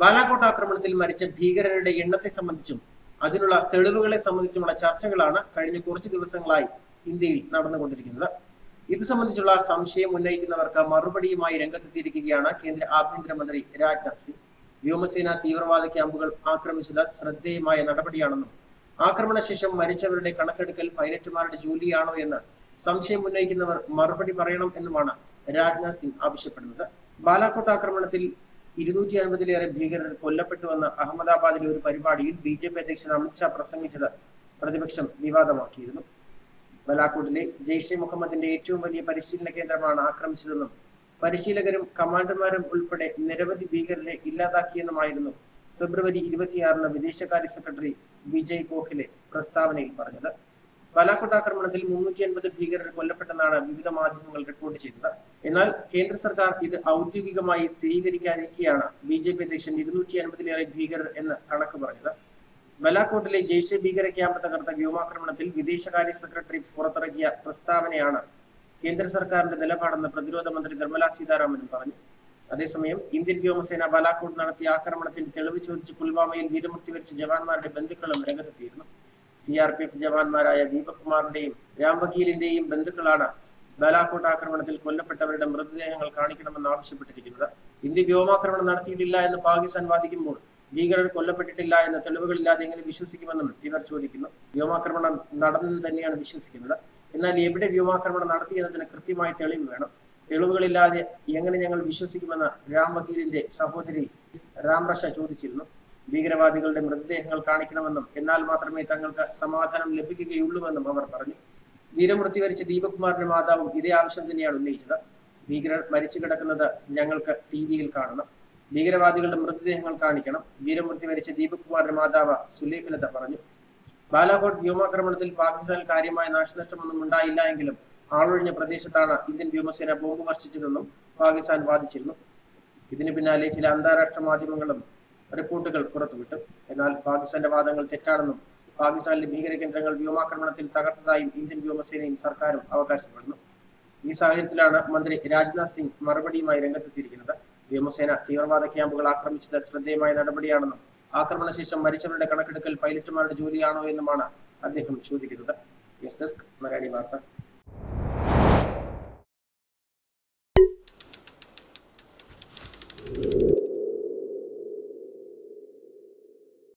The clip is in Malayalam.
ബാലാകോട്ട് ആക്രമണത്തിൽ മരിച്ച ഭീകരരുടെ എണ്ണത്തെ സംബന്ധിച്ചും അതിനുള്ള തെളിവുകളെ സംബന്ധിച്ചുമുള്ള ചർച്ചകളാണ് കഴിഞ്ഞ കുറച്ച് ദിവസങ്ങളായി ഇന്ത്യയിൽ നടന്നുകൊണ്ടിരിക്കുന്നത്. ഇത് സംബന്ധിച്ചുള്ള സംശയം ഉന്നയിക്കുന്നവർക്ക് മറുപടിയുമായി രംഗത്തെത്തിയിരിക്കുകയാണ് കേന്ദ്ര ആഭ്യന്തരമന്ത്രി രാജ്നാഥ് സിംഗ്. വ്യോമസേന തീവ്രവാദ ക്യാമ്പുകൾ ആക്രമിച്ചത് ശ്രദ്ധേയമായ നടപടിയാണെന്നും ആക്രമണശേഷം മരിച്ചവരുടെ കണക്കെടുക്കൽ പൈലറ്റുമാരുടെ ജോലിയാണോ എന്ന് സംശയം ഉന്നയിക്കുന്നവർ മറുപടി പറയണം എന്നുമാണ് രാജ്നാഥ് സിംഗ് ആവശ്യപ്പെടുന്നത്. ബാലാക്കോട്ട് ആക്രമണത്തിൽ ഇരുന്നൂറ്റി അൻപതിലേറെ ഭീകരർ കൊല്ലപ്പെട്ടു വന്ന അഹമ്മദാബാദിലെ ഒരു പരിപാടിയിൽ ബി ജെ പി അധ്യക്ഷൻ അമിത്ഷാ പ്രസംഗിച്ചത് പ്രതിപക്ഷം വിവാദമാക്കിയിരുന്നു. ബലാക്കോട്ടിലെ ജെയ്ഷെ മുഹമ്മദിന്റെ ഏറ്റവും വലിയ പരിശീലന കേന്ദ്രമാണ് ആക്രമിച്ചതെന്നും പരിശീലകരും കമാൻഡർമാരും ഉൾപ്പെടെ നിരവധി ഭീകരരെ ഇല്ലാതാക്കിയെന്നുമായിരുന്നു ഫെബ്രുവരി ഇരുപത്തിയാറിന് വിദേശകാര്യ സെക്രട്ടറി വിജയ് ഗോഖലെ പ്രസ്താവനയിൽ പറഞ്ഞത്. ബാലാക്കോട്ട് ആക്രമണത്തിൽ മുന്നൂറ്റി അൻപത് ഭീകരർ കൊല്ലപ്പെട്ടെന്നാണ് വിവിധ മാധ്യമങ്ങൾ റിപ്പോർട്ട് ചെയ്തത്. എന്നാൽ കേന്ദ്ര സർക്കാർ ഇത് ഔദ്യോഗികമായി സ്ഥിരീകരിക്കാതിരിക്കെയാണ് ബി ജെ പി അധ്യക്ഷൻ ഇരുന്നൂറ്റി അൻപതിലേറെ ഭീകരർ എന്ന് കണക്ക് പറഞ്ഞത്. ബലാക്കോട്ടിലെ ജെയ്ഷെ ഭീകര ക്യാമ്പ് തകർത്ത വ്യോമാക്രമണത്തിൽ വിദേശകാര്യ സെക്രട്ടറി പുറത്തിറക്കിയ പ്രസ്താവനയാണ് കേന്ദ്ര സർക്കാരിന്റെ നിലപാടെന്ന് പ്രതിരോധ മന്ത്രി നിർമ്മല സീതാരാമനും പറഞ്ഞു. അതേസമയം ഇന്ത്യൻ വ്യോമസേന ബാലാക്കോട്ട് നടത്തിയ ആക്രമണത്തിൽ തെളിവ് ചോദിച്ച് പുൽവാമയിൽ വീരമൃത്യു വരിച്ച ജവാന്മാരുടെ ബന്ധുക്കളും രംഗത്തെത്തിയിരുന്നു. സി ആർ പി എഫ് ജവാന്മാരായ ദീപക് കുമാറിന്റെയും രാം ബന്ധുക്കളാണ് ബാലാക്കോട്ട് ആക്രമണത്തിൽ കൊല്ലപ്പെട്ടവരുടെ മൃതദേഹങ്ങൾ കാണിക്കണമെന്ന് ആവശ്യപ്പെട്ടിരിക്കുന്നത്. ഇന്ത്യ വ്യോമാക്രമണം നടത്തിയിട്ടില്ല എന്ന് പാകിസ്ഥാൻ വാദിക്കുമ്പോൾ ഭീകരർ കൊല്ലപ്പെട്ടിട്ടില്ല എന്ന തെളിവുകളില്ലാതെ എങ്ങനെ വിശ്വസിക്കുമെന്നും ഇവർ ചോദിക്കുന്നു. വ്യോമാക്രമണം നടന്നെന്ന് തന്നെയാണ് വിശ്വസിക്കുന്നത്. എന്നാൽ എവിടെ വ്യോമാക്രമണം നടത്തി എന്നതിന് കൃത്യമായ തെളിവ് വേണം. തെളിവുകളില്ലാതെ എങ്ങനെ ഞങ്ങൾ വിശ്വസിക്കുമെന്ന് രാം സഹോദരി രാം റഷ ചോദിച്ചിരുന്നു. ഭീകരവാദികളുടെ മൃതദേഹങ്ങൾ കാണിക്കണമെന്നും എന്നാൽ മാത്രമേ തങ്ങൾക്ക് സമാധാനം ലഭിക്കുകയുള്ളൂവെന്നും അവർ പറഞ്ഞു. വീരമൃത്യു വരിച്ച ദീപകുമാറിന്റെ മാതാവും ഇതേ ആവശ്യം തന്നെയാണ് ഉന്നയിച്ചത്. ഭീകരർ മരിച്ചു കിടക്കുന്നത് ഞങ്ങൾക്ക് ടി വിയിൽ കാണണം. ഭീകരവാദികളുടെ മൃതദേഹങ്ങൾ കാണിക്കണം. വീരമൃത്യു വരിച്ച ദീപകുമാറിന്റെ മാതാവ് സുലേഖലത പറഞ്ഞു. ബാലാകോട്ട് വ്യോമാക്രമണത്തിൽ പാകിസ്ഥാനിൽ കാര്യമായ നാശനഷ്ടമൊന്നും ഉണ്ടായില്ല എങ്കിലും ആളൊഴിഞ്ഞ പ്രദേശത്താണ് ഇന്ത്യൻ വ്യോമസേന ബോംബ് വർഷിച്ചതെന്നും പാകിസ്ഥാൻ വാദിച്ചിരുന്നു. ഇതിന് പിന്നാലെ ചില അന്താരാഷ്ട്ര മാധ്യമങ്ങളും റിപ്പോർട്ടുകൾ പുറത്തുവിട്ടു. എന്നാൽ പാകിസ്ഥാന്റെ വാദങ്ങൾ തെറ്റാണെന്നും പാകിസ്ഥാനിലെ ഭീകര കേന്ദ്രങ്ങൾ വ്യോമാക്രമണത്തിൽ തകർത്തതായും ഇന്ത്യൻ വ്യോമസേനയും സർക്കാരും അവകാശപ്പെടുന്നു. ഈ സാഹചര്യത്തിലാണ് മന്ത്രി രാജ്നാഥ് സിംഗ് മറുപടിയുമായി രംഗത്തെത്തിയിരിക്കുന്നത്. വ്യോമസേന തീവ്രവാദ ക്യാമ്പുകൾ ആക്രമിച്ചത് ശ്രദ്ധേയമായ നടപടിയാണെന്നും ആക്രമണശേഷം മരിച്ചവരുടെ കണക്കെടുക്കൽ പൈലറ്റുമാരുടെ ജോലിയാണോ എന്നുമാണ് അദ്ദേഹം ചോദിക്കുന്നത്. ന്യൂസ് ഡെസ്ക് മലയാളി വാർത്ത.